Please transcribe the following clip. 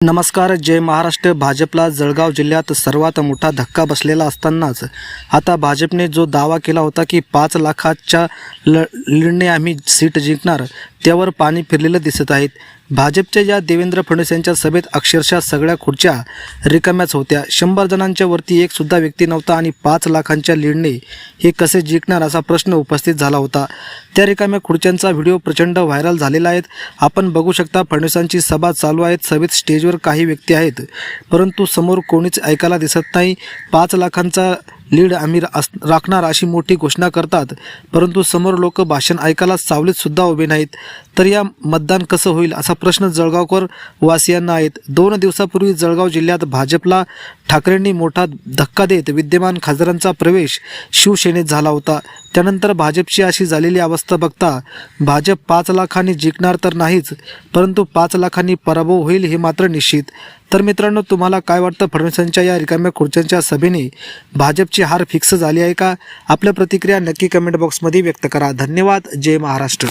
नमस्कार जय महाराष्ट्र. भाजपला जळगाव जिल्ह्यात सर्वात मोठा धक्का बसलेला असतानाच आता भाजपने जो दावा केला होता की पाच लाखाच्या ल लीडने आम्ही सीट जिंकणार त्यावर पाणी फिरलेलं दिसत आहेत भाजपच्या या देवेंद्र फडणवीस यांच्या सभेत अक्षरशः सगळ्या खुर्च्या रिकाम्याच होत्या. शंभर जणांच्या वरती एक सुद्धा व्यक्ती नव्हता आणि पाच लाखांच्या लीडने हे कसे जिंकणार असा प्रश्न उपस्थित झाला होता. त्या रिकाम्या खुर्च्यांचा व्हिडिओ प्रचंड व्हायरल झालेला आहे. आपण बघू शकता फडणवीसांची सभा चालू आहेत. सभेत स्टेजवर काही व्यक्ती आहेत परंतु समोर कोणीच ऐकायला दिसत नाही. पाच लाखांचा लीड आम्ही रा- अस- राखणार अशी मोठी घोषणा करतात. परंतु समोर लोक भाषण ऐकायला सावलीत सुद्धा उभे नाहीत. तर या मतदान कसं होईल असा प्रश्न जळगावकर वासियांना आहेत. दोन दिवसापूर्वी जळगाव जिल्ह्यात भाजपला ठाकरेंनी मोठा धक्का देत विद्यमान खासदारांचा प्रवेश शिवसेनेत झाला होता. त्यानंतर भाजपची अशी झालेली अवस्था बघता भाजप पाच लाखांनी जिंकणार तर नाहीच परंतु पाच लाखांनी पराभव होईल हे मात्र निश्चित. तर मित्रांनो तुम्हाला काय वाटतं? फडणवीसांच्या या रिकाम्या खुर्च्यांच्या सभेने भाजपची हार फिक्स झाली आहे का? आपल्या प्रतिक्रिया नक्की कमेंट बॉक्समध्ये व्यक्त करा. धन्यवाद. जय महाराष्ट्र.